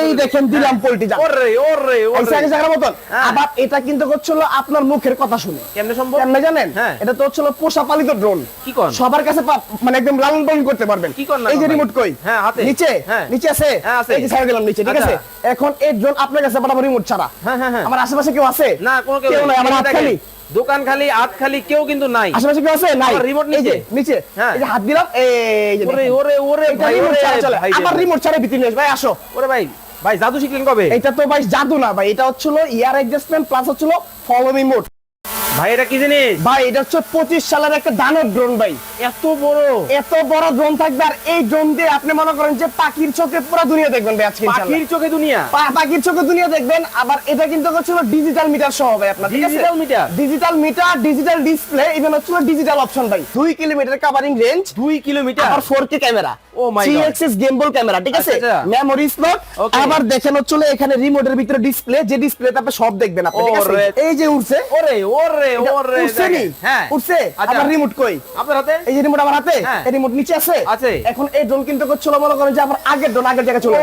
এই দেখেন দিলাম পোল্ট্রি ওরে ওরে ওরে। জায়গার মতন হ্যাঁ। আবার এটা কিন্তু হচ্ছিল আপনার মুখের কথা শুনে। কেমনে সম্ভব? কেমনে জানেন? হ্যাঁ। এটা তো হচ্ছিল পোষা পালিত ড্রোন কি কোন? সবার কাছে মানে একদম লালন পালন করতে পারবেন। কি কোন এই যে রিমোট কই? হ্যাঁ, হাতে। নিচে? হ্যাঁ। নিচে আছে? হ্যাঁ, এই যে ছেড়ে দিলাম নিচে ঠিক আছে? আচ্ছা। এখন এই ড্রোন আপনার কাছে পাঠাবো রিমোট ছাড়া। হ্যাঁ, হ্যাঁ, হ্যাঁ। আমার আশেপাশে কেউ আছে? না কোনো কেউ নাই। আমার হাত খালি দোকান খালি হাত খালি কেউ কিন্তু নাই। আশেপাশে কেউ আছে? নাই। রিমোট নিচে। নিচে। হ্যাঁ। এই যে হাত দিলাম এই যে ওরে ওরে ওরে ভাই ওরে ছাড়া চলে। ভাই রে আবার ভাই। রিমোট ছাড়া ভিতরে নিয়ে ভাই আসো। ওরে ভাই ভাই জাদু শিখলেন কবে? এটা তো ভাই জাদু না ভাই। এটা হচ্ছিল ইয়ার অ্যাডজাস্টমেন্ট প্লাস হচ্ছিল ফলো মি মোড ভাই এটা কি জিনিস? ভাই এটা হচ্ছে পঁচিশ সালের একটা দানব ড্রোন ভাই। এত বড়? এত বড় ড্রোন থাকবে আর এই ড্রোন দিয়ে আপনি মনে করেন যে পাখির চোখে পুরো দুনিয়া দেখবেন ভাই আজকে পাখির চোখে দুনিয়া? পাখির চোখে দুনিয়া দেখবেন আবার এটা কিন্তু হচ্ছিল ডিজিটাল মিটার সহ ভাই আপনার Digital meter? Digital meter digital display even হচ্ছিল ডিজিটাল অপশন ভাই। দুই কিলোমিটার কাভারিং রেঞ্জ দুই কিলোমিটার? আবার 4K camera Oh my three God. Axis gimbal camera ঠিক আছে? আচ্ছা, আচ্ছা। মেমোরি স্লট আবার দেখেন হচ্ছিল এখানে রিমোটের ভিতরে ডিসপ্লে যে ডিসপ্লেতে আপনি সব দেখবেন আপনি ঠিক আছে? এই যে উঠছে ওরে ওরে এটা ওরে উঠছে নি? হ্যাঁ। উঠছে? আচ্ছা। আবার রিমোট কই? আপনার হাতে? এই যে রিমোট আমার হাতে। এই রিমোট নিচে আছে? আছে। এখন এই ড্রোন কিন্তু করছিল মনে করেন যে আমার আগের ড্রোন আগের জায়গায় চলে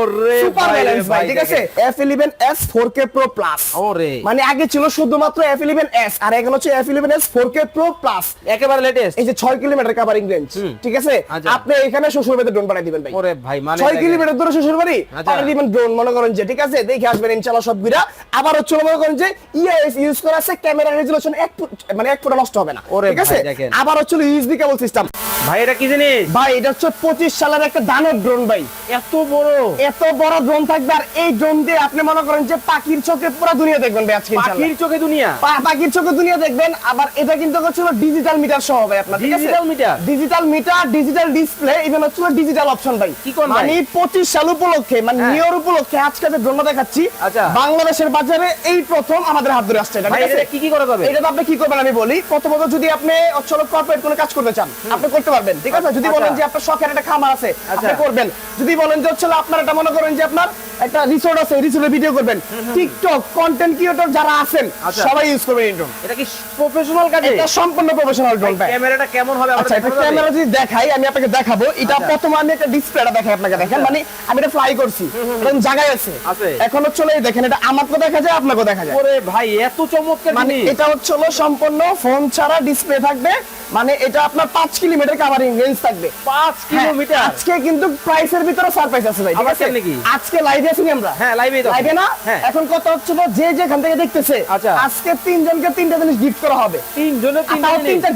ওরে সুপার ব্যালেন্স ভাই ঠিক আছে? F11s 4K Pro Plus ওরে। মানে আগে ছিল শুধুমাত্র F11s আর এখন হচ্ছে F11s 4K Pro Plus একেবারে লেটেস্ট এই যে 6 কিলোমিটার কভারিং রেঞ্জ ঠিক আছে? আচ্ছা। আপনি এখানে শ্বশুর বাড়িতে ড্রোন বানাই দিবেন ভাই। ওরে ভাই মানে 6 কিলোমিটার দূরে শ্বশুর বাড়ি আচ্ছা। দিবেন ড্রোন মনে করেন যে ঠিক আছে? দেখে আসবেন ইনশাআল্লাহ সব গুড়া আবার হচ্ছে মনে করেন যে ইএস ইউজ করা আছে ক্যামেরা রেজোলিউশন এক মানে এক ফুট নষ্ট হবে না। ঠিক আছে? আবার হচ্ছে ইউএসবি কেবল সিস্টেম ভাই এটা কি জিনিস? ভাই এটা হচ্ছে 25 সালের একটা দানব ড্রোন ভাই। এত বড়। এত বড় ড্রোন থাকবে আর এই ড্রোন দিয়ে আপনি মনে করেন যে পাখির চোখে পুরো দুনিয়া দেখবেন ভাই আজকে ইনশাআল্লাহ। পাখির চোখে দুনিয়া? পাখির চোখে দুনিয়া দেখবেন আবার এটা কিন্তু হচ্ছিল ডিজিটাল মিটার সহ ভাই আপনার ঠিক আছে? Digital meter? Digital meter digital display even হচ্ছিল ডিজিটাল অপশন ভাই। কি কোন? মানে 25 সাল উপলক্ষে মানে হ্যাঁ। নিয়র উপলক্ষে আজকে যে ড্রোনটা দেখাচ্ছি আচ্ছা। বাংলাদেশের বাজারে এই প্রথম আমাদের হাত ধরে আসছে এটা ভাই ঠিক আছে কি কি করা যাবে এটা আপনি কি করবেন আমি বলি প্রথমত যদি আপনি অচল কর্পোরেট কোনো কাজ করতে চান আপনি করতে পারবেন ঠিক আছে যদি আচ্ছা। বলেন যে আপনার শখের একটা খামার আছে আপনি আচ্ছা। করবেন যদি বলেন যে হচ্ছে আপনার এটা মনে করেন যে আপনার একটা রিসোর্ট আছে রিসোর্টের ভিডিও করবেন। টিকটক কন্টেন্ট ক্রিয়েটর যারা আছেন আচ্ছা। সবাই ইউজ করবেন ড্রোন এটা কি প্রফেশনাল কাজে? এটা সম্পূর্ণ প্রফেশনাল ড্রোন ভাই। ক্যামেরাটা কেমন হবে? আচ্ছা এটা ক্যামেরা যদি দেখাই আমি আপনাকে দেখাবো। এটা আচ্ছা। প্রথম আমি একটা ডিসপ্লেটা দেখাই আপনাকে দেখেন। মানে আমি এটা ফ্লাই করছি এখন জায়গায় আছে। আছে। এখন হচ্ছে দেখেন এটা আমাকেও দেখা যায় আপনাকেও দেখা যায়। ওরে ভাই এত চমৎকার মানে এটা হচ্ছে হলো সম্পূর্ণ ফোন ছাড়া ডিসপ্লে থাকবে। মানে এটা আপনার পাঁচ কিলোমিটার কাভারিং রেঞ্জ থাকবে। 5 কিলোমিটার? হ্যাঁ, আজকে কিন্তু প্রাইসের ভিতরে সারপ্রাইজ আছে ভাই ঠিক আছে? নাকি? আজকে লাইভে আছি আমরা? হ্যাঁ লাইভে লাইভে না? হ্যাঁ। এখন কথা হচ্ছে যে যে যেখান থেকে দেখতেছে আচ্ছা। আজকে তিনজনকে তিনটা জিনিস গিফট করা হবে।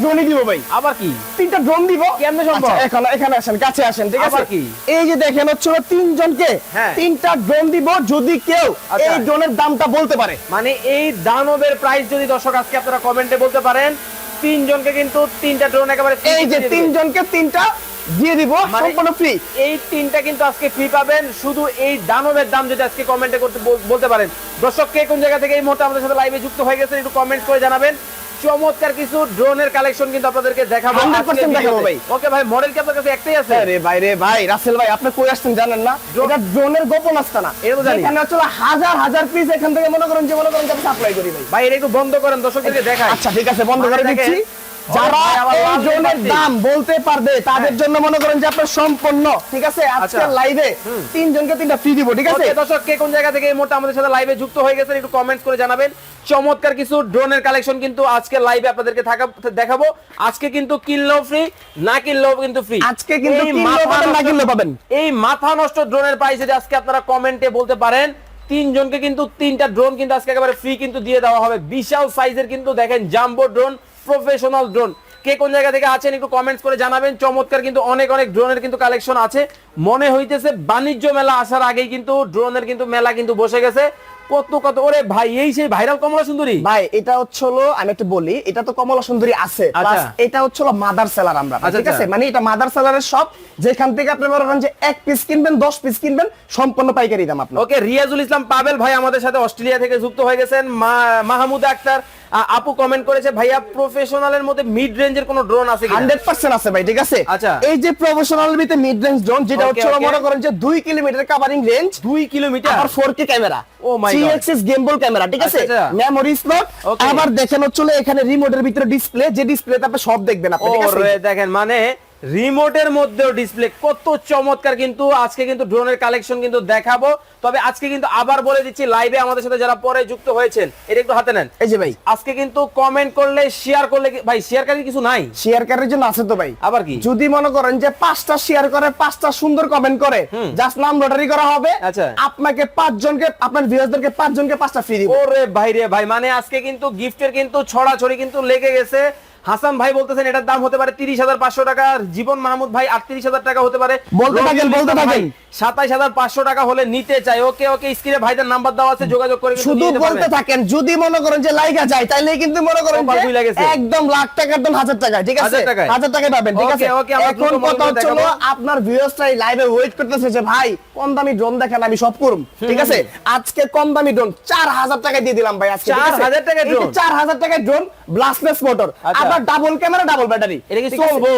ড্রোনই দিব ভাই। আবার কি? তিনটা ড্রোন দিব। কেমনে সম্ভব? আচ্ছা, এখন এখানে আসেন কাছে আসেন ঠিক আছে? কি? এই যে দেখেন হচ্ছে তিনজনকে হ্যাঁ। তিনটা ড্রোন দিব যদি কেউ আচ্ছা। এই ড্রোনের দামটা বলতে পারে। মানে এই দানবের প্রাইস যদি দর্শক আজকে আপনারা কমেন্টে বলতে পারেন তিনজনকে কিন্তু তিনটা ড্রোন একেবারে এই যে তিনজনকে তিনটা দিয়ে দিব মানে- সম্পূর্ণ ফ্রি এই তিনটা কিন্তু আজকে ফ্রি পাবেন। শুধু এই দানবের দাম যদি আজকে কমেন্টে করতে বলতে পারেন। দর্শক কে কোন জায়গা থেকে এই মুহূর্তে আমাদের সাথে লাইভে যুক্ত হয়ে গেছেন একটু কমেন্ট করে জানাবেন। চমৎকার কিছু ড্রোনের কালেকশন কিন্তু আপনাদেরকে দেখাবো। 100% দেখাবো। ভাই। ওকে ভাই মডেল কি আপনার কাছে একটাই আছে? আরে ভাই রে ভাই রাসেল ভাই আপনি কই আসছেন জানেন না? এটা ড্রোনের গোপন আস্তা না এটা তো জানি। এখানে হচ্ছে হাজার হাজার পিস এখান থেকে মনে করেন যে মনে করেন যে সাপ্লাই করি ভাই। ভাই এটা একটু বন্ধ করেন দর্শকদেরকে দেখাই। আচ্ছা ঠিক আছে বন্ধ করে দিচ্ছি। যারা এই বাতি। দাম বলতে পারবে তাদের জন্য মনে করেন যে আপনার সম্পূর্ণ ঠিক আছে? আজকে আচ্ছা। লাইভে তিনজনকে তিনটা ফ্রি দিব ঠিক আছে? দর্শক কে কোন জায়গা থেকে এই মুহূর্তে আমাদের সাথে লাইভে যুক্ত হয়ে গেছেন একটু করে জানাবেন। চমৎকার কিছু ড্রোনের কালেকশন কিন্তু আজকে লাইভে আপনাদেরকে থাকা- দেখাবো। আজকে কিন্তু কিনলেও ফ্রি না কিনলেও কিন্তু ফ্রি আজকে কিন্তু কিনলেও পাবেন, না কিনলেও পাবেন। এই মাথা নষ্ট ড্রোনের প্রাইস যদি আজকে আপনারা কমেন্টে বলতে পারেন তিনজনকে কিন্তু তিনটা ড্রোন কিন্তু আজকে একেবারে ফ্রি কিন্তু দিয়ে দেওয়া হবে। বিশাল সাইজের কিন্তু দেখেন জাম্বো ড্রোন প্রফেশনাল ড্রোন কে কোন জায়গা থেকে আছেন একটু কমেন্টস করে জানাবেন। চমৎকার কিন্তু অনেক অনেক ড্রোনের কিন্তু কালেকশন আছে। মনে হইতেছে বাণিজ্য মেলা আসার আগেই কিন্তু ড্রোনের কিন্তু মেলা কিন্তু বসে গেছে। কত কত ওরে ভাই এই সেই ভাইরাল কমলা সুন্দরী? ভাই এটা হচ্ছে হলো আমি একটু বলি এটা তো কমলা সুন্দরী আছে আচ্ছা। এটা হচ্ছে হলো মাদার সেলার আমরা আচ্ছা, ঠিক আছে? আচ্ছা। মানে এটা মাদার সেলারের সব যেখান থেকে আপনি মনে করেন যে এক পিস কিনবেন দশ পিস কিনবেন সম্পূর্ণ পাইকারি দাম আপনার। ওকে রিয়াজুল ইসলাম পাবেল ভাই আমাদের সাথে অস্ট্রেলিয়া থেকে যুক্ত হয়ে গেছেন। মাহমুদ আক্তার আপু কমেন্ট করেছে ভাইয়া প্রফেশনালের মধ্যে মিড রেঞ্জের কোন ড্রোন আছে কিনা? হান্ড্রেড পার্সেন্ট আছে ভাই ঠিক আছে? আচ্ছা। এই যে প্রফেশনাল ভিতরে মিড রেঞ্জ ড্রোন যেটা হচ্ছে মনে করেন যে দুই কিলোমিটার কভারিং রেঞ্জ দুই kilometre? R four K camera oh my God gimbal camera ঠিক আছে? আচ্ছা, আচ্ছা। মেমোরি স্লট আবার দেখেন হচ্ছে এখানে রিমোটের ভিতরে ডিসপ্লে যে ডিসপ্লেতে আপনি সব দেখবেন আপনি ঠিক আছে? ওরে দেখেন মানে রিমোটের মধ্যেও ডিসপ্লে কত চমৎকার কিন্তু আজকে কিন্তু ড্রোনের কালেকশন কিন্তু দেখাবো। তবে আজকে কিন্তু আবার বলে দিচ্ছি লাইভে আমাদের সাথে যারা পরে যুক্ত হয়েছেন এটা একটু হাতে নেন। এই যে ভাই। আজকে কিন্তু কমেন্ট করলে শেয়ার করলে ভাই শেয়ার কারি কিছু নাই? শেয়ার করার জন্য আছে তো ভাই। আবার কি? যদি মনে করেন যে পাঁচটা শেয়ার করে পাঁচটা সুন্দর কমেন্ট করে জাস্ট নাম লটারি করা হবে। আচ্ছা। আপনাকে পাঁচজনকে আপনার ভিউয়ারদেরকে পাঁচজনকে পাঁচটা ফ্রি দিব। ওরে ভাই রে ভাই মানে আজকে কিন্তু গিফটের কিন্তু ছড়াছড়ি কিন্তু লেগে গেছে। হাসান ভাই বলতেছেন এটার দাম হতে পারে তিরিশ হাজার পাঁচশো টাকা জীবন মাহমুদ ভাই আটত্রিশ হাজার টাকা হতে পারে। বলতে থাকেন, বলতে থাকেন। সাতাইশ হাজার পাঁচশো টাকা হলে নিতে চাই। ওকে ওকে স্ক্রিনে ভাইদের নাম্বার দেওয়া আছে যোগাযোগ করে শুধু বলতে থাকেন যদি মনে করেন যে লাইগা যায় তাইলে কিন্তু মনে করেন একদম লাখ টাকা একদম হাজার টাকা ঠিক আছে? হাজার টাকায়। পাবেন ঠিক আছে? ওকে, আমরা এখন কথা হচ্ছে। আপনার ভিউয়ার্সরাই লাইভে ওয়েট করতেছে যে ভাই কম দামি ড্রোন দেখেন আমি সব করুম। ঠিক আছে? আজকে কম দামি ড্রোন চার হাজার টাকা দিয়ে দিলাম ভাই আজকে ঠিক আছে? 4,000 টাকায় এই যে drone? চার হাজার টাকায় drone brushless motor double camera double battery এটা কি চলবো?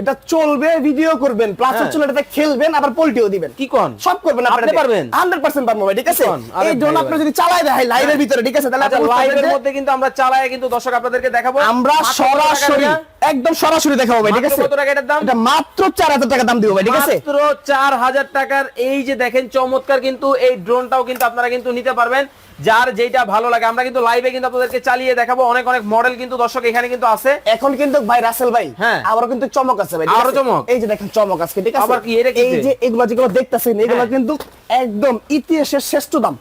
এটা চলবে ভিডিও করবেন প্লাস হ্যাঁ। হচ্ছে এটাতে খেলবেন আবার পোল্টিও দিবেন। কি কোন? সব করবেন আপনি পারবেন? 100% পারব ভাই ঠিক আছে? এই ড্রোন আপনি যদি চালায় দেয় লাইভের ভিতরে ঠিক আছে? তাহলে আচ্ছা আপনি লাইভের মধ্যে কিন্তু আমরা চালায় কিন্তু দর্শক আপনাদেরকে দেখাবো। আমরা সরাসরি একদম সরাসরি দেখাবো ভাই ঠিক আছে? কত টাকা এটার দাম? এটা মাত্র 4000 টাকা দাম দিব ভাই ঠিক আছে? মাত্র চার হাজার টাকার এই যে দেখেন চমৎকার কিন্তু এই ড্রোনটাও কিন্তু আপনারা কিন্তু নিতে পারবেন। যার যেটা ভালো লাগে আমরা কিন্তু লাইভে কিন্তু আপনাদেরকে চালিয়ে দেখাবো। অনেক অনেক মডেল কিন্তু দর্শক এখানে কিন্তু আছে। এখন কিন্তু ভাই রাসেল ভাই হ্যাঁ। আবার কিন্তু চমক আছে ভাই আরও চমক? এই যে দেখেন চমক আছে ঠিক আছে আবার কি, এই যে? যে এগুলো যেগুলো দেখতেছেন এগুলো হ্যাঁ। কিন্তু একদম ইতিহাসের শ্রেষ্ঠ দাম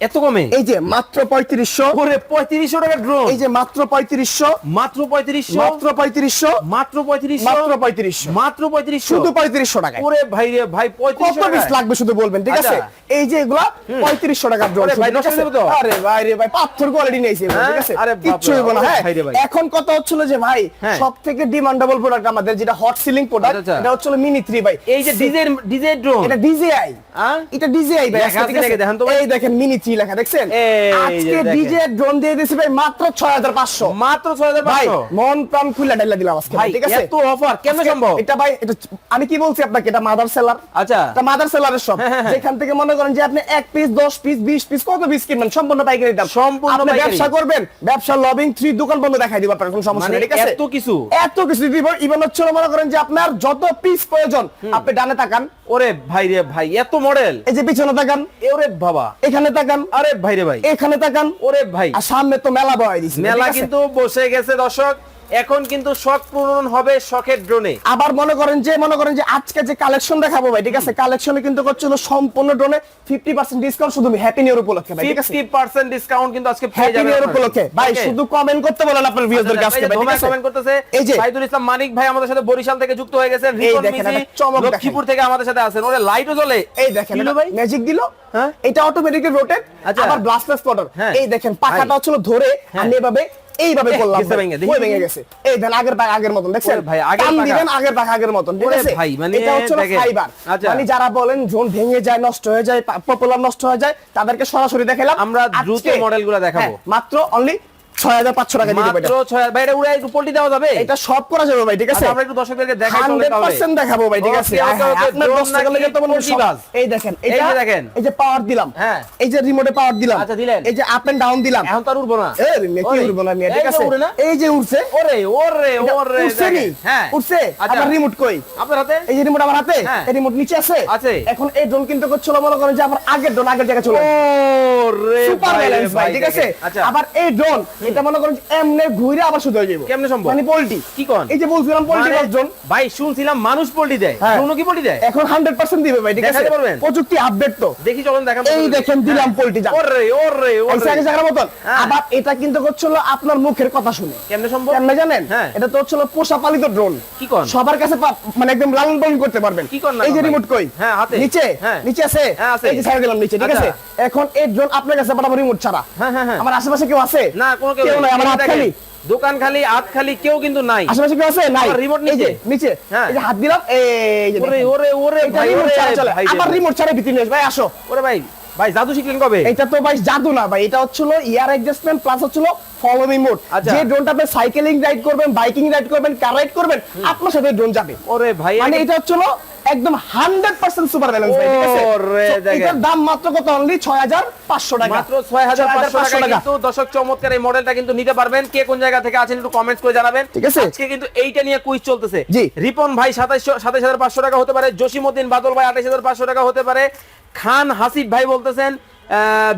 এত কমে? এই যে মাত্র 3500 ওরে পঁয়ত্রিশশো টাকার ড্রোন এই যে মাত্র 3500 মাত্র পঁয়ত্রিশশো? মাত্র 3500 মাত্র পঁয়ত্রিশশো? মাত্র 3500 মাত্র পঁয়ত্রিশশো? শুধু 3500 টাকায়। ওরে ভাই রে ভাই পঁয়ত্রিশশো পিস লাগবে শুধু বলবেন ঠিক আছে? আচ্ছা। এই যে এগুলা পঁয়ত্রিশশো টাকার ড্রোন ভাই? আরে ভাই রে ভাই পাথর কোয়ালিটি নিয়েছে? ঠিক আছে? আরে কিচ্ছু হইব না হ্যাঁ? ভাই এখন কথা হচ্ছিল যে ভাই। সব থেকে ডিমান্ডেবল প্রোডাক্ট আমাদের যেটা হট সিলিং প্রোডাক্ট। এটা হচ্ছিল মিনি 3 ভাই। এই যে ডিজে ডিজে ড্রোন এটা ডিজিআই। হ্যাঁ? এটা আছে? আছে? দেখান তো ভাই। দেখেন মিনি 3 লেখা দেখছেন? আজকে। ডিজে ড্রোন দিয়ে দিছি ভাই মাত্র 6500 মাত্র ছয় হাজার ভাই মন প্রাণ খুলে দিলাম আজকে ঠিক আছে? এত অফার আজকে সম্ভব? এটা ভাই এটা আমি কি বলছি আপনাকে? এটা মাদার সেলার আচ্ছা। এটা মাদার সেলারের হ্যাঁ। যেখান থেকে মনে করেন যে আপনি এক পিস দশ পিস বিশ পিস কত পিস কিনবেন সম্পূর্ণ পাইকারি দাম। সম্পূর্ণ আপনি ব্যবসা করবেন ব্যবসা লবিং থ্রি দোকান বন্ধ দেখাই দিব আপনার কোনো সমস্যা মানে নেই ঠিক আছে? এত কিছু? এত কিছু দিব ইভেন হচ্ছে মনে করেন যে আপনার যত পিস প্রয়োজন আপনি ডানে তাকান। ওরে ভাই রে ভাই এত মডেল এই যে পিছনে তাকান। ওরে বাবা। এখানে তাকান। আরে ভাই রে ভাই। এখানে তাকান। ওরে ভাই। আর সামনে তো মেলা বয় দিছি। মেলা কিন্তু বসে গেছে দর্শক। এখন কিন্তু শখ পূরণ হবে শখের ড্রোনে আবার মনে করেন যে মনে করেন যে আজকে যে কালেকশন দেখাবো ভাই ঠিক আছে কালেকশনে কিন্তু করছিল সম্পূর্ণ ড্রোনে 50% ডিসকাউন্ট শুধু হ্যাপি নিউ উপলক্ষে ভাই ঠিক আছে ফিফটি পার্সেন্ট ডিসকাউন্ট কিন্তু আজকে পেয়ে হ্যাপি যাবেন নিউ আপনারা। উপলক্ষে ভাই শুধু কমেন্ট করতে বলেন আপনার ভিউয়ারদেরকে আচ্ছা, আজকে ভাই ঠিক আছে কমেন্ট করতেছে এই যে সাইদুল ইসলাম মানিক ভাই আমাদের সাথে বরিশাল থেকে যুক্ত হয়ে গেছেন রিপন চমক দেখেন। থেকে আমাদের সাথে আছেন ওরে লাইটও জ্বলে এই দেখেন ভাই ম্যাজিক দিল হ্যাঁ? এটা অটোমেটিক রোটেট আচ্ছা। আবার ব্লাস্টলেস মোটর হ্যাঁ। এই দেখেন পাখাটা। হচ্ছিল ধরে হ্যাঁ। আমি এভাবে এইভাবে করলাম ওই ভেঙে গেছে। এই দেন আগের পাক আগের মতন দেখছেন? ভাই, টান দিবেন আগের পাক আগের মতন ঠিক আছে ভাই, মানে এটা হচ্ছে। ফাইবার। আচ্ছা। মানে যারা বলেন জোন ভেঙে যায় নষ্ট হয়ে যায় পপুলার নষ্ট হয়ে যায় তাদেরকে সরাসরি দেখালাম আমরা দ্রুত মডেলগুলো দেখাবো। হ্যাঁ, মাত্র অনলি 6500 টাকা দিয়ে মাত্র ছয় ভাই এটা উড়ে একটু পল্টি দেওয়া যাবে? এটা সব করা যাবে ভাই ঠিক আছে? আচ্ছা, আমরা একটু দর্শকদেরকে দেখাই চলে তাহলে। 100% দেখাবো ভাই ঠিক আছে? Okay, okay, হ্যাঁ, okay, আপনার দশ টাকা লেগে তো মনে হয় সব- 40 বাজ। এই দেখেন এই যে দেখেন। এই যে পাওয়ার দিলাম। হ্যাঁ। এই যে রিমোটে পাওয়ার দিলাম। আচ্ছা, দিলেন। এই যে আপ এন্ড ডাউন দিলাম। এখন তো আর উঠবো না। এ কি উড়বো না নিয়ে, ঠিক আছে? এই যে উঠছে ওরে ওরে ওরে উঠছে নি? হ্যাঁ। উঠছে আচ্ছা। আমার রিমোট কই? আপনার হাতে? এই যে রিমোট আমার হাতে? হ্যাঁ। এই রিমোট নিচে আছে? আছে। এখন এই ড্রোন কিন্তু করছিল মনে করেন যে আমার আগের ড্রোন আগের জায়গায় চলে ওরে সুপার ব্যালেন্স ভাই ঠিক আছে? আচ্ছা। আবার এই ড্রোন এটা মনে করেন এমনে ঘুরে আবার শুধু হয়ে যাবে কেমনে সম্ভব? মানে কি কোন? এই যে বলছিলাম মানে- ভাই শুনছিলাম মানুষ দেয়। হ্যাঁ। কি দেয়? এখন 100% দিবে ভাই ঠিক আছে? পারবেন? প্রযুক্তি আপডেট তো। দেখি চলুন এই দেখেন দিলাম যা ওরে ওরে ওরে আগে জায়গার মতন। আবার এটা কিন্তু হচ্ছিল আপনার মুখের কথা শুনে। কেমনে সম্ভব? কেমনে জানেন? হ্যাঁ। এটা তো হচ্ছিল পোষা পালিত ড্রোন কি কোন? সবার কাছে মানে একদম লালন পালন করতে পারবেন। কি কোন এই যে রিমোট কই? হ্যাঁ, হাতে। নিচে? হ্যাঁ। নিচে আছে? এই যে ছেড়ে দিলাম নিচে ঠিক আচ্ছা। আছে? এখন এই ড্রোন আপনার কাছে পাঠাবো রিমোট ছাড়া। হ্যাঁ, হ্যাঁ, হ্যাঁ। আমার আশেপাশে কেউ আছে? না কোনো কেউ নাই আমার হাত খালি। দোকান খালি হাত খালি কেউ কিন্তু নাই। আশেপাশে কেউ আছে? নাই। যে নিচে। নিচে। হ্যাঁ। এই যে হাত দিলাম এই যে ওরে ওরে ওরে এটা ভাই ওরে চলে। আবার রিমোট ছাড়া ভিতরে নিয়ে ভাই আসো। ওরে ভাই ভাই জাদু শিখলেন কবে? এটা তো ভাই জাদু না ভাই এটা হচ্ছিল ইয়ার অ্যাডজাস্টমেন্ট প্লাস হচ্ছিল ফলো মি মোড। যে ড্রোনটা আপনি সাইকেলিং রাইড করবেন বাইকিং রাইড করবেন কার রাইড করবেন আপনার সাথে ড্রোন যাবে। ওরে ভাই মানে এটা হচ্ছিল একদম 100% সুপার ব্যালেন্স ভাই ঠিক আছে। এটার দাম মাত্র কত অনলি 6500 টাকা। মাত্র হাজার পাঁচশো 6500 টাকা। কিন্তু দর্শক চমৎকার এই মডেলটা কিন্তু নিতে পারবেন। কে কোন জায়গা থেকে আছেন একটু কমেন্টস করে জানাবেন। ঠিক আছে। আজকে কিন্তু এইটা নিয়ে কুইজ চলতেছে। জি। রিপন ভাই টাকা হতে পারে। জসিমউদ্দিন বাদল ভাই আঠাইশ হাজার পাঁচশো টাকা হতে পারে। খান হাসিফ ভাই বলতেছেন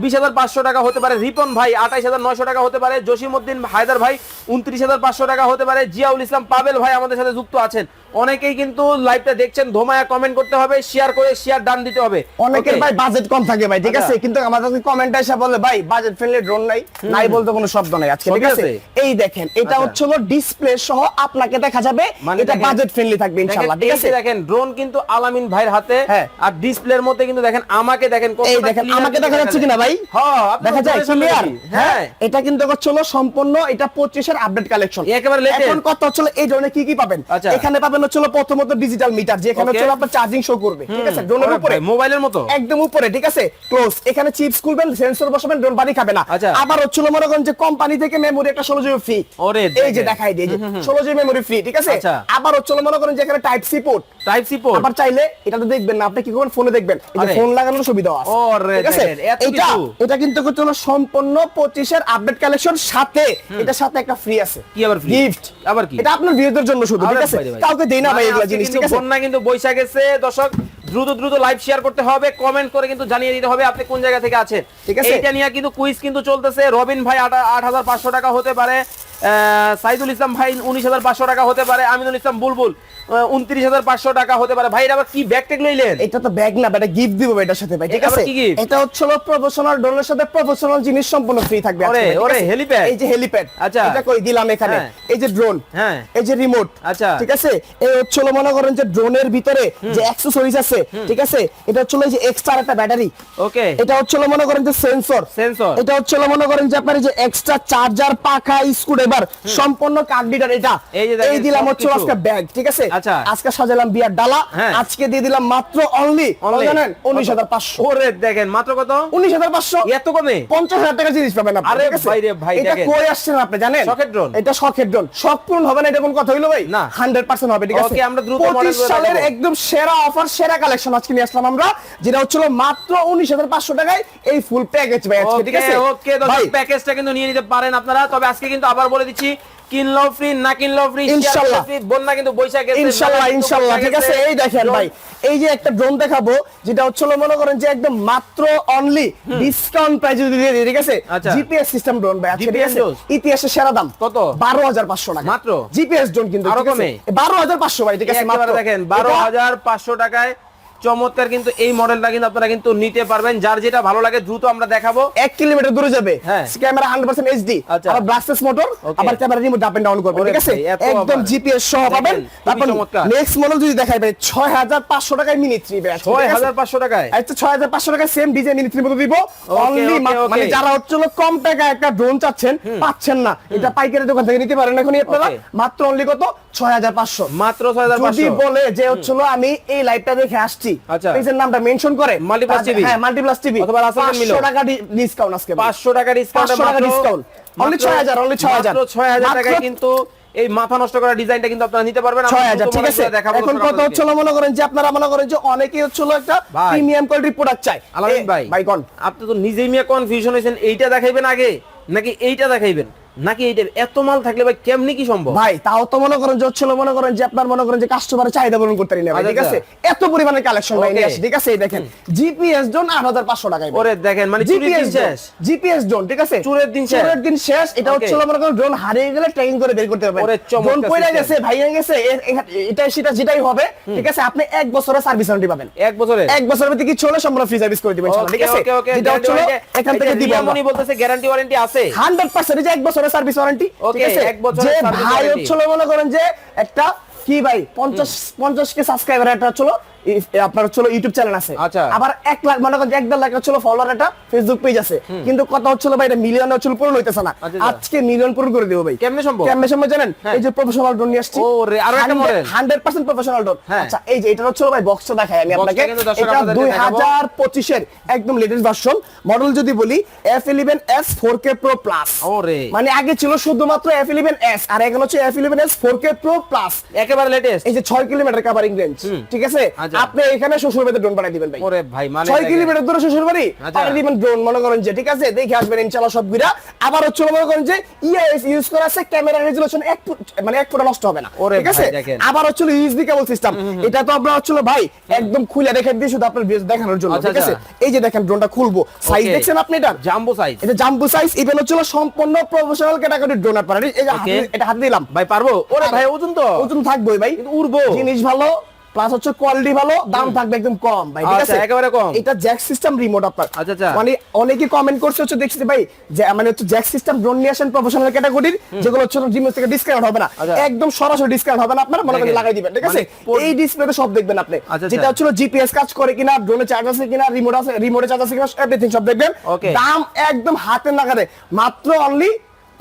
বিশ হাজার পাঁচশো টাকা হতে পারে। রিপন ভাই আঠাইশ হাজার নয়শো টাকা হতে পারে। জসিমউদ্দিন হায়দার ভাই উনত্রিশ হাজার পাঁচশো টাকা হতে পারে। জিয়াউল ইসলাম পাবেল ভাই আমাদের সাথে যুক্ত আছেন। অনেকেই কিন্তু লাইভটা দেখছেন ধোমায়া কমেন্ট করতে হবে শেয়ার করে শেয়ার ডান দিতে হবে। অনেকের ভাই বাজেট কম থাকে ভাই ঠিক আচ্ছা। আছে? কিন্তু আমাদের কমেন্ট এসে বলে ভাই বাজেট ফ্রেন্ডলি ড্রোন নাই নাই বলতে কোনো শব্দ নাই আজকে ঠিক আছে? এই দেখেন এটা আচ্ছা। হচ্ছে হলো ডিসপ্লে সহ আপনাকে দেখা যাবে মানে এটা বাজেট ফ্রেন্ডলি থাকবে ইনশাআল্লাহ ঠিক আছে? দেখেন ড্রোন কিন্তু আলামিন ভাইয়ের হাতে হ্যাঁ। আর ডিসপ্লের মধ্যে কিন্তু দেখেন আমাকে দেখেন এই দেখেন আমাকে দেখা যাচ্ছে কিনা ভাই? হ্যাঁ দেখা যায় ক্লিয়ার হ্যাঁ। এটা কিন্তু হচ্ছে হলো সম্পূর্ণ এটা 25 এর আপডেট কালেকশন একেবারে latest। এখন কত হচ্ছে এই ধরনের কি কি পাবেন? আচ্ছা। এখানে পাবেন হচ্ছে প্রথমত ডিজিটাল মিটার যেখানে হচ্ছে আপনার চার্জিং শো করবে ঠিক আছে? ড্রোনের উপরে মোবাইলের মতো? একদম উপরে ঠিক আছে? ক্লোজ এখানে চিপস খুলবেন সেন্সর বসাবেন ড্রোন বাড়ি খাবে না। আচ্ছা। আবার হচ্ছিল মনে করেন যে কোম্পানি থেকে মেমোরি একটা ষোলো জিবি ফ্রি এই যে দেখাই যে ষোলো জিবি মেমোরি ফ্রি ঠিক আছে? আচ্ছা। আবার হচ্ছিল মনে করেন যে এখানে type C port type C port আবার চাইলে এটা তো দেখবেন না আপনি কি করবেন? ফোনে দেখবেন। এই যে ফোন লাগানোর সুবিধা আছে ওরে ঠিক আছে? এটা এটা কিন্তু হচ্ছে সম্পূর্ণ 25 এর আপডেট কালেকশন সাথে এটার সাথে একটা ফ্রি আছে। কি আবার free? গিফট আবার কি? এটা আপনার বিয়েদের জন্য শুধু ঠিক আছে। কাউকে দেই না ভাই মানে এগুলা জিনিস ঠিক আছে? বন্যা কিন্তু বৈশা গেছে। দর্শক দ্রুত দ্রুত লাইভ শেয়ার করতে হবে। কমেন্ট করে কিন্তু জানিয়ে দিতে হবে আপনি কোন জায়গা থেকে আছেন। ঠিক আছে। এটা নিয়ে কিন্তু কুইজ কিন্তু চলতেছে। রবিন ভাই আট- হাজার পাঁচশো টাকা হতে পারে। আহ, সাইদুল ইসলাম ভাই উনিশ হাজার পাঁচশো টাকা হতে পারে। আমিনুল ইসলাম বুলবুল। উনত্রিশ হাজার পাঁচশো টাকা হতে পারে। ভাই এটা আবার কি ব্যাগ টেক লইলেন এটা তো ব্যাগ না এটা গিফট দিব এটার সাথে ভাই ঠিক আছে? এটা হচ্ছে হলো প্রফেশনাল ড্রোনের সাথে প্রফেশনাল জিনিস সম্পূর্ণ ফ্রি থাকবে ওরে, ওরে, আছে? এই যে হেলিপ্যাড আচ্ছা। এটা কই দিলাম এখানে? হ্যাঁ। এই যে ড্রোন হ্যাঁ। এই যে রিমোট আচ্ছা। ঠিক আছে? এই হচ্ছে হলো মনে করেন যে ড্রোনের ভিতরে যে অ্যাক্সেসরিজ আছে ঠিক আছে? এটা হচ্ছে হলো যে এক্সট্রা একটা ব্যাটারি ওকে। এটা হচ্ছে হলো মনে করেন যে সেন্সর Sensor। এটা হচ্ছে হলো মনে করেন যে আপনার যে এক্সট্রা চার্জার পাখা স্ক্রুড্রাইভার সম্পূর্ণ এটা। এই যে দেখেন, এই দিলাম হচ্ছে আজকে ব্যাগ ঠিক আছে? আচ্ছা। আজকে সাজালাম বিয়ার ডালা হ্যাঁ। আজকে দিয়ে দিলাম মাত্র অনলি জানেন উনিশ হাজার পাঁচশো। ওরে দেখেন মাত্র কত? উনিশ হাজার পাঁচশো। এত কমে? পঞ্চাশ হাজার টাকা জিনিস পাবেন আরে ভাই রে ভাই, এটা কই আসছেন আপনি জানেন? শখের drone? এটা শখের ড্রোন শখ পূরণ হবে না এটা কোন কথা হইল ভাই? না। হান্ড্রেড পার্সেন্ট হবে ঠিক আছে? আমরা দ্রুত 25 সালের একদম সেরা অফার সেরা কালেকশন আজকে নিয়ে আসলাম আমরা যেটা হচ্ছিল মাত্র উনিশ হাজার পাঁচশো টাকায় এই ফুল প্যাকেজ ভাই আজকে ঠিক আছে? ওকে প্যাকেজটা কিন্তু নিয়ে নিতে পারেন আপনারা তবে আজকে কিন্তু আবার বলে দিচ্ছি কিনলেও ফ্রি না কিনলেও ফ্রি ইনশাল্লাহ। বন্যা কিন্তু বৈশাখ গেছে ইনশাল্লাহ মেলা কিন্তু ইনশাল্লাহ বৈশাখ ঠিক আছে? এই দেখেন ভাই এই যে একটা ড্রোন দেখাবো যেটা হচ্ছিল মনে করেন যে একদম মাত্র অনলি ডিসকাউন্ট প্রাইজে দিয়ে দিই ঠিক আছে? আচ্ছা। জিপিএস সিস্টেম ড্রোন ভাই আজকে ঠিক আছে? ইতিহাসের সেরা দাম। কত? বারো হাজার পাঁচশো টাকা। মাত্র? জিপিএস ড্রোন কিন্তু আরও কমে? বারো হাজার পাঁচশো ভাই ঠিক আছে? মাত্র। দেখেন বারো এটা- হাজার পাঁচশো টাকায় চমৎকার কিন্তু এই মডেলটা কিন্তু আপনারা কিন্তু নিতে পারবেন। যার যেটা ভালো লাগে দ্রুত আমরা দেখাবো। এক কিলোমিটার দূরে যাবে। হ্যাঁ। ক্যামেরা হান্ড্রেড পার্সেন্ট এইচডি আচ্ছা। আবার ব্লাস্টেস মোটর আবার ক্যামেরা রিমোট আপ ডাউন করবে ঠিক আছে? একদম জিপিএস সহ পাবেন। তারপর নেক্সট মডেল যদি দেখাই ভাই ছয় হাজার পাঁচশো টাকায় মিনি থ্রি ভাই ছয় হাজার পাঁচশো টাকায়। আচ্ছা ছয় হাজার পাঁচশো টাকা সেম ডিজাইন মিনি থ্রি মতো দিব। Only okay, okay. মানে যারা কম টাকায় একটা ড্রোন চাচ্ছেন পাচ্ছেন না। এটা পাইকারি দোকান থেকে নিতে পারেন এখনই আপনারা। মাত্র অনলি কত? ছয় হাজার পাঁচশো। মাত্র ছয় হাজার যদি বলে যে হচ্ছিল আমি এই লাইভটা দেখে আসছি আচ্ছা। পেজের নামটা মেনশন করে তাদের- TV হ্যাঁ মাল্টিপ্লাস টিভি অথবা রাসেল মিলো। 500 টাকা ডিসকাউন্ট আজকে ভাই। পাঁচশো টাকা ডিসকাউন্ট 500 টাকা discount। Only 6000, only 6000 ছয় হাজার মাত্র- টাকায় কিন্তু এই মাথা নষ্ট করা ডিজাইনটা কিন্তু আপনারা নিতে পারবেন আমরা ছয় হাজার দ্রুত ঠিক আছে এখন কত। হচ্ছিল মনে করেন যে আপনারা মনে করেন যে অনেকেই হচ্ছিল একটা। প্রিমিয়াম কোয়ালিটির প্রোডাক্ট চাই আলামিন ভাই ভাই কোন আপনি তো নিজেই মিয়া কনফিউশন হয়েছেন এইটা দেখাইবেন আগে নাকি এইটা দেখাইবেন নাকি এইটা এত মাল থাকলে ভাই কেমনি কি সম্ভব? ভাই তাও তো মনে করেন যে হচ্ছিল মনে করেন যে আপনার মনে করেন যে কাস্টমারের চাহিদা পূরণ করতে না ভাই আচ্ছা, ঠিক আছে? এত পরিমাণের কালেকশন ভাই নিয়ে আসে ঠিক আছে? এই দেখেন জিপিএস জোন আট হাজার পাঁচশো টাকায় ভাই। ওরে দেখেন মানে জিপিএস শেষ। জিপিএস ড্রোন ঠিক আছে? চুরের দিন শেষ। চুরের দিন শেষ এটা. হচ্ছিল মনে করেন ড্রোন হারিয়ে গেলে ট্রেকিং করে বের করতে হবে ওরে ড্রোন পড়ে। গেছে ভাইয়া গেছে এটা সেটা যেটাই হবে ঠিক আছে? আপনি এক বছরের সার্ভিস ওয়ারেন্টি পাবেন। এক বছরে? এক বছরের মধ্যে কিছু হলে সম্পূর্ণ ফ্রি সার্ভিস করে দিবেন ইনশাআল্লাহ, ঠিক আছে? ওকে হচ্ছে এখান থেকে দিব মনি বলতেছে গ্যারান্টি ওয়ারেন্টি আছে। 100% এই যে এক বছরের সার্ভিস ওয়ারেন্টি ঠিক আছে এক বছরের যে ভাই। হচ্ছিল মনে করেন যে একটা কি ভাই 50 50 কে সাবস্ক্রাইবার একটা হচ্ছিল আপনার চলো ইউটিউব চ্যানেল আছে আচ্ছা। আবার এক লাখ মনে করেন এক দেড় লাখ হচ্ছিল ফলোয়ার একটা ফেসবুক পেজ আছে কিন্তু কথা হচ্ছিল ভাই এটা মিলিয়ন হচ্ছিল পূরণ হইতেছে না আচ্ছা, আচ্ছা। আজকে মিলিয়ন পূরণ করে দেবো ভাই কেমনে সম্ভব? কেমনে সম্ভব জানেন হ্যাঁ। এই যে প্রফেশনাল ড্রোন নিয়ে আসছি ও রে, আরও একটা। হান্ড্রেড পার্সেন্ট প্রফেশনাল ড্রোন হ্যাঁ। আচ্ছা এই যে এটা হচ্ছিল ভাই বক্সটা দেখাই আমি আপনাকে এটা আপনাদেরকে দুই হাজার পঁচিশের একদম লেটেস্ট ভার্সন মডেল যদি বলি F eleven S four K pro plus ওরে। মানে আগে ছিল শুধুমাত্র এফ ইলেভেন এস আর এখন হচ্ছে F eleven S four K pro plus একেবারে লেটেস্ট এই যে ছয় কিলোমিটার কাভারিং রেঞ্জ ঠিক আছে। আপনি এখানে শ্বশুর বাড়িতে ড্রোন পাঠিয়ে দিবেন ভাই। ওরে ভাই মানে ছয় দেখেন। কিলোমিটার দূরে শ্বশুর বাড়ি। পাঠিয়ে দিবেন ড্রোন মনে করেন যে ঠিক আছে? দেখে আসবেন ইনশাল্লাহ সবগুলা আবার হচ্ছে মনে করেন যে ইএস ইউজ করা আছে ক্যামেরা রেজুলেশন এক মানে এক ফুট নষ্ট হবে না। ঠিক আছে? আবার হচ্ছে ইউএসবি কেবল সিস্টেম এটা তো আপনার হচ্ছে ভাই একদম খুলে দেখে দিয়ে শুধু আপনার ভিউজ দেখানোর জন্য আচ্ছা, ঠিক আছে? আচ্ছা। এই যে দেখেন ড্রোনটা খুলবো। সাইজ. দেখছেন আপনি এটা? জাম্বো সাইজ এটা জাম্বো সাইজ ইভেন হচ্ছে সম্পূর্ণ প্রফেশনাল ক্যাটাগরির ড্রোন আপনার এই যে এটা হাতে দিলাম। ভাই পারব? ওরে ভাই ওজন তো। ওজন থাকবেই ভাই। উড়বো। জিনিস ভালো। প্লাস হচ্ছে কোয়ালিটি ভালো দাম থাকবে একদম কম ভাই ঠিক আচ্ছা, আছে? একেবারে কম। এটা জ্যাক সিস্টেম রিমোট আপনার। আচ্ছা, আচ্ছা। মানে অনেকে কমেন্ট করছে হচ্ছে দেখছি ভাই যে মানে হচ্ছে জ্যাক সিস্টেম ড্রোন নিয়ে আসেন প্রফেশনাল ক্যাটাগরির যেগুলো হচ্ছে জিনিস থেকে ডিসকাউন্ট হবে না। আচ্ছা। একদম সরাসরি ডিসকাউন্ট হবে না আপনার মনে করেন লাগাই দিবেন ঠিক আছে? মানে এই ডিসপ্লেতে সব দেখবেন আপনি। আচ্ছা। যেটা হচ্ছে জিপিএস কাজ করে কিনা ড্রোনে চার্জ আছে কিনা রিমোট আছে রিমোটে চার্জ আছে কিনা এভরিথিং সব দেখবেন। দাম একদম হাতের নাগারে মাত্র অনলি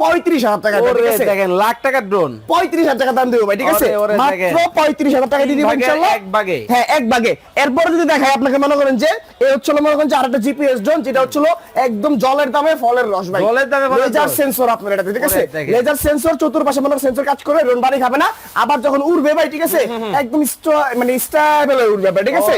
পঁয়ত্রিশ হাজার টাকা ওরে ঠিক আছে? দেখেন লাখ টাকার ড্রোন পঁয়ত্রিশ হাজার টাকা দাম দেবো ভাই ঠিক আছে? ওরে, ওরে, মাত্র পঁয়ত্রিশ হাজার টাকা দিয়ে দিবেন এক ভাগে। হ্যাঁ এক ভাগে। এরপর যদি দেখাই আপনাকে মনে করেন যে এই হচ্ছিল মনে করেন যে আরেকটা জিপিএস ড্রোন যেটা হচ্ছিল একদম জলের দামে ফলের রস ভাই। জলের দামে লেজার সেন্সর আপনার এটাতে ঠিক আছে? ওরে, লেজার সেন্সর চতুর্পাশে মনে সেন্সর কাজ করবে ড্রোন বাড়ি খাবে না। আবার যখন উড়বে ভাই ঠিক আছে? একদম মানে স্টেবল উড়বে ভাই ঠিক আছে.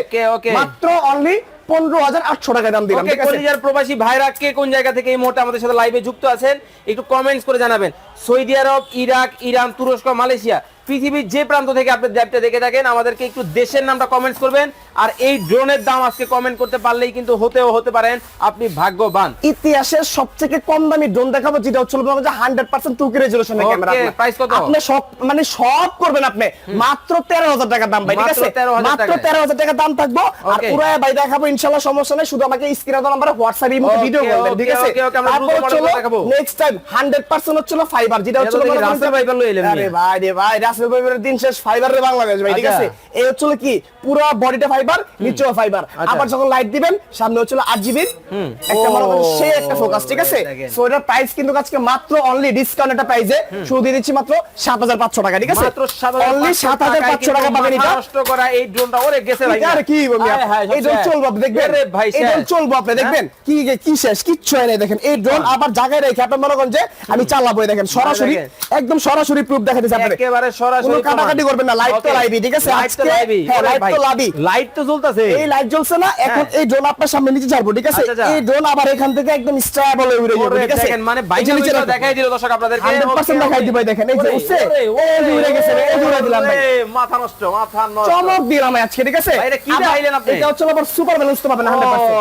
মাত্র অনলি পনেরো হাজার আটশো টাকা দাম দিলাম কলিজার প্রবাসী ভাইরা কে কোন জায়গা থেকে এই মুহূর্তে আমাদের সাথে লাইভে যুক্ত আছেন একটু কমেন্টস করে জানাবেন। সৌদি আরব ইরাক ইরান তুরস্ক মালয়েশিয়া পৃথিবীর যে প্রান্ত থেকে আপনি ল্যাবটা দেখে থাকেন আমাদেরকে একটু দেশের নামটা কমেন্টস করবেন আর এই ড্রোনের দাম আজকে কমেন্ট করতে পারলেই কিন্তু হতেও হতে পারেন আপনি ভাগ্যবান। ইতিহাসের সবথেকে কম দামি ড্রোন দেখাবো যেটা হচ্ছে হান্ড্রেড পার্সেন্ট টু কে রেজলিউশনের ক্যামেরা price কত? আপনি সব মানে সব করবেন আপনি। মাত্র তেরো হাজার টাকা দাম ভাই ঠিক আছে? মাত্র টাকায়। তেরো হাজার টাকা দাম থাকব। আর পুরো ভাই দেখাবো ইনশাল্লাহ সমস্যা নেই শুধু আমাকে স্ক্রিনে তো নাম্বার হোয়াটসঅ্যাপ Okay, ভিডিও করবেন ঠিক আছে? তারপর দেখাবো। নেক্সট টাইম হান্ড্রেড পার্সেন্ট হচ্ছিল ফাইবার যেটা হচ্ছে যে- ফাইবার লই এলেন আরে ভাই রে ভাই রাসেল দিন শেষ ফাইবার রে বাংলাদেশ ভাই ঠিক আচ্ছা। আছে? এই কি পুরো বডিটা ফাইবার নিচেও ফাইবার আচ্ছা। আবার যখন লাইট দিবেন সামনে হচ্ছিল আট জিবির একটা মনে সেই একটা ফোকাস ঠিক আছে? সো এটার প্রাইস কিন্তু আজকে মাত্র অনলি ডিসকাউন্ট একটা প্রাইসে শুধু দিয়ে দিচ্ছি মাত্র সাত হাজার পাঁচশো টাকা ঠিক আছে? অনলি সাত হাজার পাঁচশো টাকা পাবেন এটা। নষ্ট করা এই ড্রোনটা ওরে গেছে ভাই আর কি বলবি হায় হায়, এই ড্রোন চলবো আপনি দেখবেন। ভাই এই ড্রোন। চলবো আপনি দেখবেন? কি কি শেষ? কিচ্ছু হয় না দেখেন। এই ড্রোন আবার জায়গায় রেখে আপনি মনে করেন যে আমি চালাবো দেখেন। সরাসরি একদম সরাসরি প্রুফ দেখাতে যাবে একেবারে সরাসরি কাটাকাটি করবেন না লাইট তো লাইভই ঠিক আছে? আজকে হ্যাঁ লাইট তো লাভই লাইট তো জ্বলতাছে। এই লাইট জ্বলছে না এখন হ্যাঁ। এই ড্রোন আপনার সামনে নিচে ছাড়বো ঠিক আছে? আচ্ছা, আচ্ছা। এই ড্রোন আবার এখান থেকে একদম স্ট্যাবল উড়ে যাবে ঠিক আছে? মানে বাইরে নিচে দেখাই দিল দর্শক আপনাদেরকে। 100% দেখাই দিবে দেখেন, এই যে উঠছে, এই উড়ে গেছে এই উড়ে দিলাম ভাই। মাথা নষ্ট মাথা নষ্ট। চমক দিলাম আজকে ঠিক আছে? এটা কি দেখাইলেন আপনি? এটা হচ্ছে আবার সুপার ব্যালেন্স তো পাবেন 100%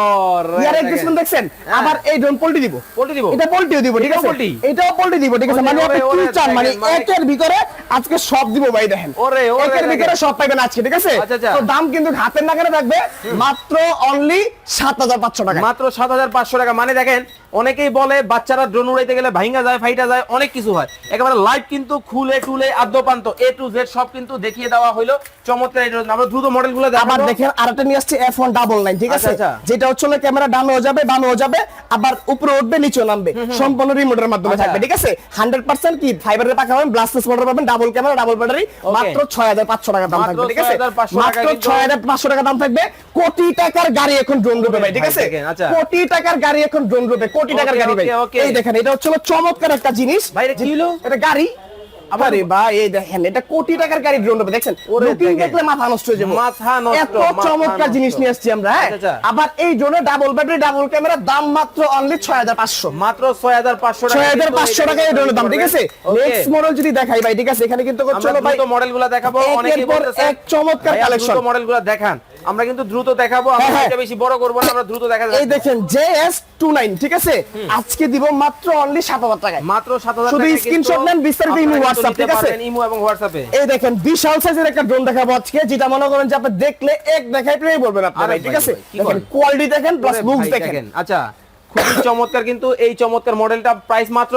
ইয়ার। এক্সিস্টেন্ট দেখছেন? হ্যাঁ। আবার এই ড্রোন পোল্টি দিব। পোল্টি দিব? এটা পোল্টিও দিব ঠিক আছে? এটাও পোল্টি দিব ঠিক আছে? মানে আপনি কি চান? মানে মানে- একের ভিতরে আজকে সব দিব ভাই দেখেন। ওরে, ওরে, একের ভিতরে সব পাবেন আজকে ঠিক আছে? আচ্ছা, আচ্ছা। তো দাম কিন্তু হাতের নাগারে থাকবে। মাত্র অনলি 7500 টাকা মাত্র সাত হাজার পাঁচশো টাকা। মানে দেখেন অনেকেই বলে বাচ্চারা ড্রোন উড়াইতে গেলে ভাইঙ্গা যায় ফাইটা যায় অনেক কিছু হয়। একেবারে লাইভ কিন্তু খুলে টুলে আদ্যপান্ত এ টু জেড সব কিন্তু দেখিয়ে দেওয়া হলো চমৎকার আমরা দ্রুত মডেলগুলো আবার দেখেন আরেকটা নিয়ে আসছে এফ ওয়ান ডাবল নাইন ঠিক আছে? আচ্ছা, আচ্ছা। যেটা হচ্ছে ক্যামেরা ডান হয়ে যাবে বাম হয়ে যাবে আবার উপরে উঠবে নিচে নামবে। সম্পূর্ণ রিমোটের মাধ্যমে। থাকবে ঠিক আছে? হান্ড্রেড পার্সেন্ট কি ফাইবারের পাকা পাবেন ব্লাস্টেস মোটর পাবেন ডাবল ক্যামেরা ডাবল ব্যাটারি মাত্র ছয় হাজার পাঁচশো টাকা দাম থাকবে ঠিক আছে মাত্র টাকা কিন্তু- ছয় হাজার পাঁচশো টাকা দাম থাকবে কোটি টাকার গাড়ি এখন ড্রোন রূপে ভাই ঠিক আছে আচ্ছা। কোটি টাকার গাড়ি এখন ড্রোন রূপে কোটি টাকার গাড়ি ভাই. এই দেখেন এটা হচ্ছে চমৎকার একটা জিনিস ভাই? এটা গাড়ি আরে ভাই এই দেখেন এটা কোটি টাকার গাড়ি ড্রোন দেখছেন? লুকিং দেখলে মাথা নষ্ট হয়ে যাবে। মাথা নষ্ট, এত চমৎকার জিনিস নিয়ে আসছি আমরা হ্যাঁ? আচ্ছা, আচ্ছা। আবার এই ড্রোনে ডাবল ব্যাটারি ডাবল ক্যামেরা দাম মাত্র অনলি ছয় হাজার পাঁচশো। মাত্র ছয় হাজার পাঁচশো টাকা। এই ড্রোনের দাম ঠিক আছে? নেক্সট মডেল যদি দেখাই ভাই ঠিক আছে? এখানে কিন্তু চলো ভাই দ্রুত মডেলগুলা দেখাবো অনেকেই বলতেছে, এক চমৎকার ভাইয়া, collection। দ্রুত মডেলগুলা দেখান। আমরা কিন্তু দ্রুত দেখাবো আমরা হ্যাঁ, হ্যাঁ। এটা বেশি বড় করব না আমরা দ্রুত দেখা এই দেখেন জে এস টু নাইন ঠিক আছে? আজকে দিব মাত্র অনলি সাত হাজার টাকায়। মাত্র সাত হাজার শুধু screenshot নেন, বিস্তারিত ইমো, WhatsApp, ঠিক আছে? ইমো এবং হোয়াটসঅ্যাপে এই দেখেন বিশাল সাইজের একটা ড্রোন দেখাবো আজকে যেটা মনে করেন যে আপনি দেখলে এক দেখাই প্রেমে বলবেন আপনি ঠিক আছে? দেখেন কোয়ালিটি দেখেন প্লাস লুকস দেখেন। আচ্ছা খুবই চমৎকার কিন্তু এই চমৎকার মডেলটা প্রাইস মাত্র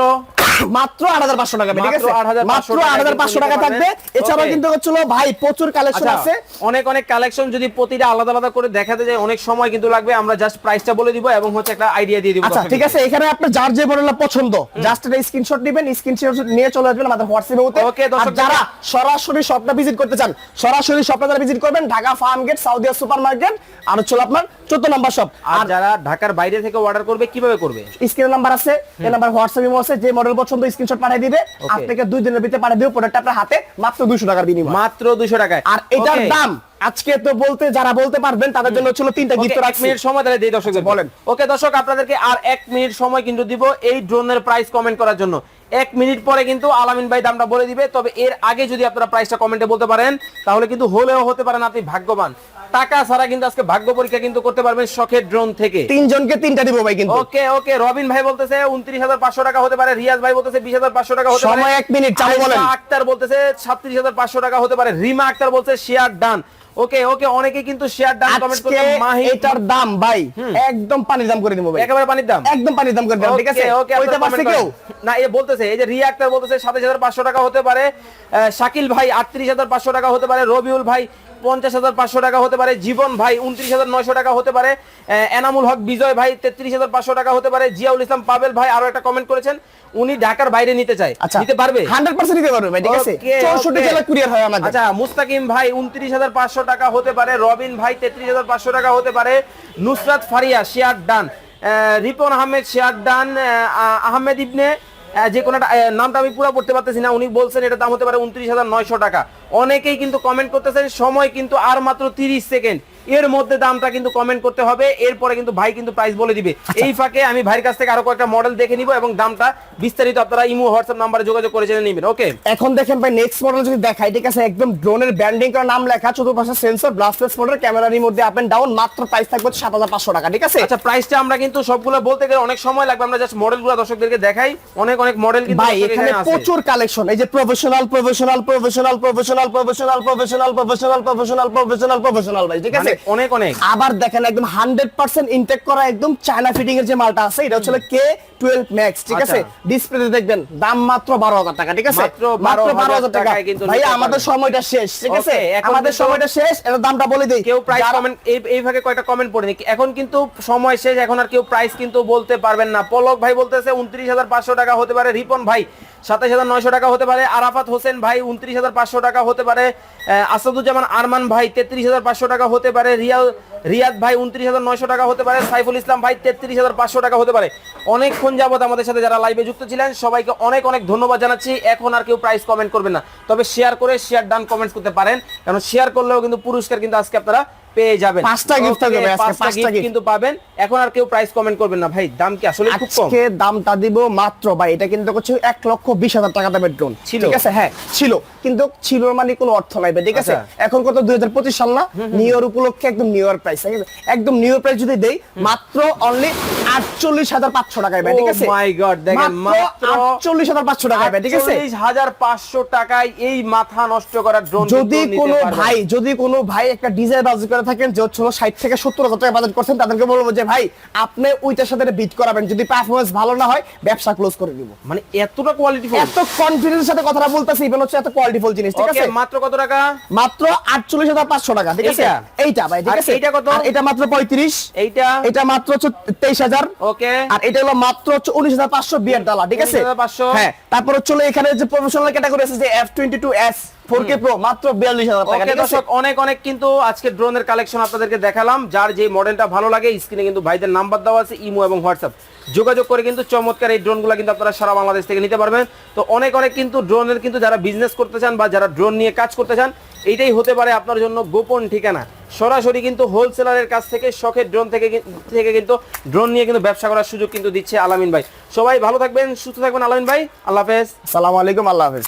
মাত্র আট হাজার পাঁচশো টাকা ঠিক আছে? মাত্র আট হাজার পাঁচশো টাকা থাকবে। এছাড়াও কিন্তু হচ্ছিল ভাই প্রচুর কালেকশন আচ্ছা আছে। অনেক অনেক কালেকশন যদি প্রতিটা আলাদা আলাদা করে দেখাতে যায় অনেক সময় কিন্তু লাগবে। আমরা জাস্ট প্রাইসটা বলে দিব এবং হচ্ছে একটা আইডিয়া দিয়ে দিব আচ্ছা ঠিক আছে এখানে আপনার যার যে মডেলটা পছন্দ জাস্ট একটা স্ক্রিনশট নেবেন স্ক্রিনশট নিয়ে চলে আসবেন আমাদের হোয়াটসঅ্যাপে Okay, আর দর্শক যারা সরাসরি শপটা ভিজিট করতে চান সরাসরি শপটা যারা ভিজিট করবেন Dhaka farm gate Saudia super market আর হচ্ছে আপনার 14 নাম্বার শপ আর যারা ঢাকার বাইরে থেকে অর্ডার করবে কীভাবে করবে? স্ক্রিনের নাম্বার আছে এই নাম্বার হোয়াটসঅ্যাপ আছে যে মডেল পছন্দ স্ক্রিনশট পাঠিয়ে দিবে। আজ থেকে দুই দিনের ভিতরে পাঠিয়ে দিবে প্রোডাক্টটা আপনার হাতে মাত্র 200 টাকার বিনিময়ে। মাত্র দুশো টাকায়। আর এটার দাম আজকে তো বলতে যারা বলতে পারবেন তাদের জন্য ছিল তিনটা গিফট এক মিনিট সময় তাহলে দিই দর্শকদের। বলেন। ওকে দর্শক আপনাদেরকে আর এক মিনিট সময় কিন্তু দিব এই ড্রোনের প্রাইস কমেন্ট করার জন্য। এক মিনিট পরে কিন্তু আলামিন ভাই দামটা বলে দিবে তবে এর আগে যদি আপনারা প্রাইসটা কমেন্টে বলতে পারেন তাহলে কিন্তু হলেও হতে পারেন আপনি ভাগ্যবান। টাকা ছাড়া কিন্তু আজকে ভাগ্য পরীক্ষা কিন্তু করতে পারবেন শখের ড্রোন থেকে। তিনজনকে তিনটা দিব ভাই কিন্তু। ওকে ওকে রবিন ভাই বলতেছে উনত্রিশ হাজার পাঁচশো টাকা হতে পারে রিয়াজ ভাই বলতেছে বিশ হাজার পাঁচশো টাকা হতে পারে। সময় এক মিনিট, চালু বলেন। আক্তার বলতেছে সাতত্রিশ হাজার পাঁচশো টাকা হতে পারে রিমা আক্তার বলছে শেয়ার ডান ওকে ওকে অনেকে কিন্তু শেয়ার দাম কমেন্ট করে মাহি এটার দাম ভাই একদম পানির দাম করে দিব ভাই। একেবারে পানির দাম। একদম পানির দাম করে দিলাম ঠিক আছে? ওকে, ওকে, পারছে কেউ? না এ বলতেছে এই যে রিয়া আক্তার বলতেছে সাতাশ হাজার পাঁচশো টাকা হতে পারে। শাকিল ভাই আটত্রিশ হাজার পাঁচশো টাকা হতে পারে। রবিউল ভাই পঞ্চাশ হাজার পাঁচশো টাকা হতে পারে জীবন ভাই উনত্রিশ হাজার নয়শো টাকা হতে পারে এনামুল হক বিজয় ভাই তেত্রিশ হাজার পাঁচশো টাকা হতে পারে জিয়াউল ইসলাম পাবেল ভাই আরও একটা কমেন্ট করেছেন উনি ঢাকার বাইরে নিতে চায়। আচ্ছা নিতে পারবে? 100% নিতে পারবে ভাই ঠিক আছে? Okay, 64 জেলা কুরিয়ার হয় আমাদের। আচ্ছা মুস্তাকিম ভাই উনত্রিশ হাজার পাঁচশো টাকা হতে পারে রবিন ভাই তেত্রিশ হাজার পাঁচশো টাকা হতে পারে Nusrat Faria share done. Ripon Ahmed share done Ahmed Ibne যে কোনো নামটা আমি পুরো পড়তে পারতেছি না, উনি বলছেন এটা দাম হতে পারে উনত্রিশ হাজার নয়শো টাকা। অনেকেই কিন্তু কমেন্ট করতেছেন সময় কিন্তু আর মাত্র তিরিশ সেকেন্ড। এর মধ্যে দামটা কিন্তু কমেন্ট করতে হবে এরপরে কিন্তু ভাই কিন্তু প্রাইস বলে দিবে এই ফাঁকে আমি ভাইয়ের কাছ থেকে আরও কয়েকটা মডেল দেখে নিব এবং দামটা বিস্তারিত আপনারা ইমো হোয়াটসঅ্যাপ নাম্বারে যোগাযোগ করে জেনে নেবেন ওকে এখন দেখেন ভাই নেক্সট মডেল যদি দেখাই ঠিক আছে একদম ড্রোনের ব্র্যান্ডিং করা নাম লেখা চতুর্পাশে সেন্সর ব্লাস্টলেস মডেল ক্যামেরার মধ্যে আপ এন্ড ডাউন মাত্র প্রাইস থাকবে সাত হাজার পাঁচশো টাকা ঠিক আছে আচ্ছা প্রাইসটা আমরা কিন্তু সবগুলো বলতে গেলে অনেক সময় লাগবে আমরা জাস্ট মডেলগুলো দর্শকদেরকে দেখাই অনেক অনেক মডেল কিন্তু ভাই এখানে প্রচুর কালেকশন এই যে professional professional professional professional professional professional professional professional professional professional ভাই ঠিক আছে মানে অনেক অনেক। আবার দেখেন একদম হান্ড্রেড পার্সেন্ট ইনটেক করা একদম চায়না ফিটিং এর যে মালটা আছে এটা হচ্ছে কে টুয়েলভ ম্যাক্স ঠিক আছে? আচ্ছা। ডিসপ্লেতে দেখবেন দাম মাত্র বারো হাজার টাকা ঠিক আছে? মাত্র 12,000 টাকা। কিন্তু ভাই আমাদের সময়টা শেষ ঠিক আছে? আমাদের সময়টা শেষ এর দামটা বলে দিই। কেউ প্রাইস কমেন্ট এই এই ভাগে কয়টা কমেন্ট পড়েনি এখন কিন্তু সময় শেষ এখন আর কেউ প্রাইস কিন্তু বলতে পারবেন না। পলক ভাই বলতেছে উনত্রিশ হাজার পাঁচশো টাকা হতে পারে। রিপন ভাই সাতাশ হাজার নয়শো টাকা হতে পারে। আরাফাত হোসেন ভাই উনত্রিশ হাজার পাঁচশো টাকা হতে পারে। আসাদুজ্জামান আরমান ভাই তেত্রিশ হাজার পাঁচশো টাকা হতে পারে। রিয়াল, রিয়াদ ভাই উনত্রিশ হাজার নয়শো টাকা হতে পারে, সাইফুল ইসলাম ভাই তেত্রিশ হাজার পাঁচশো টাকা হতে পারে। অনেকক্ষণ যাবত আমাদের সাথে যারা লাইভে যুক্ত ছিলেন, সবাইকে অনেক অনেক ধন্যবাদ জানাচ্ছি। এখন আর কেউ প্রাইস কমেন্ট করবেন না। তবে শেয়ার করে শেয়ার ডান কমেন্টস করতে পারেন। কারণ শেয়ার করলেও কিন্তু পুরস্কার কিন্তু আজকে আপনারা পেয়ে যাবেন। পাঁচটা গিফট থাকবে আজকে পাঁচটা gift। কিন্তু পাবেন। এখন আর কেউ প্রাইস কমেন্ট করবেন না। ভাই দাম কি আসলে খুব কম? আজকে দামটা দিব মাত্র ভাই এটা কিন্তু হচ্ছে এক লক্ষ বিশ হাজার টাকা দামের ড্রোন ছিল। ঠিক আছে? হ্যাঁ ছিল। কিন্তু ছিল মানে কোনো অর্থ নাই ভাই ঠিক আছে? আচ্ছা। এখন কত? দুই হাজার পঁচিশ সাল না? নিউ ইয়ার উপলক্ষে একদম নিউ ইয়ার প্রাইস একদম নিউ ইয়ার প্রাইস যদি দেই মাত্র অনলি আটচল্লিশ হাজার পাঁচশো টাকায় ভাই ঠিক Oh আছে? my God, দেখেন, মাত্র আটচল্লিশ হাজার পাঁচশো টাকায় ভাই ঠিক আছে? আটচল্লিশ হাজার পাঁচশো টাকায় এই মাথা নষ্ট করার ড্রোন যদি কোনো ভাই যদি কোনো ভাই একটা ডিজাইন বাজেট করে থাকেন যে হচ্ছে ষাট থেকে সত্তর হাজার টাকা বাজেট করছেন তাদেরকে বলব যে ভাই আপনি ওইটার সাথে বিট করাবেন। যদি পারফরমেন্স ভালো না হয় ব্যবসা ক্লোজ করে দিব। মানে এতটা কোয়ালিটি এত কনফিডেন্সের সাথে কথাটা বলতেছি ইভেন হচ্ছে এত কোয়ালিটিফুল জিনিস ঠিক আছে? মাত্র কত টাকা? মাত্র আটচল্লিশ হাজার পাঁচশো টাকা ঠিক আছে? এইটা? এইটা ভাই ঠিক আছে এইটা কত? এটা মাত্র পঁয়ত্রিশ। এইটা? এটা মাত্র হচ্ছে তেইশ হাজার। ওকে আর এটা হলো মাত্র হচ্ছে উনিশ হাজার পাঁচশো বিয়ার ডলার ঠিক আছে? হ্যাঁ তারপর হচ্ছে এখানে যে প্রফেশনাল ক্যাটাগরি আছে যে F twenty two S four K pro মাত্র বিয়াল্লিশ হাজার টাকা দর্শক অনেক অনেক কিন্তু আজকে ড্রোনের কালেকশন আপনাদেরকে দেখালাম যার যে মডেলটা ভালো লাগে স্ক্রিনে কিন্তু ভাইদের নাম্বার দেওয়া আছে ইমো এবং হোয়াটসঅ্যাপ যোগাযোগ করে কিন্তু চমৎকার এই ড্রোনগুলো কিন্তু আপনারা সারা বাংলাদেশ থেকে নিতে পারবেন। তো অনেক অনেক কিন্তু ড্রোনের কিন্তু যারা বিজনেস করতে চান বা যারা ড্রোন নিয়ে কাজ করতে চান, এইটাই হতে পারে আপনার জন্য গোপন ঠিকানা। সরাসরি কিন্তু হোলসেলারের কাছ থেকে, শখের ড্রোন থেকে থেকে কিন্তু ড্রোন নিয়ে কিন্তু ব্যবসা করার সুযোগ কিন্তু দিচ্ছে আলামিন ভাই। সবাই ভালো থাকবেন, সুস্থ থাকবেন আলামিন ভাই। আল্লাহ হাফেজ। সালাম আলাইকুম, আল্লাহ হাফেজ।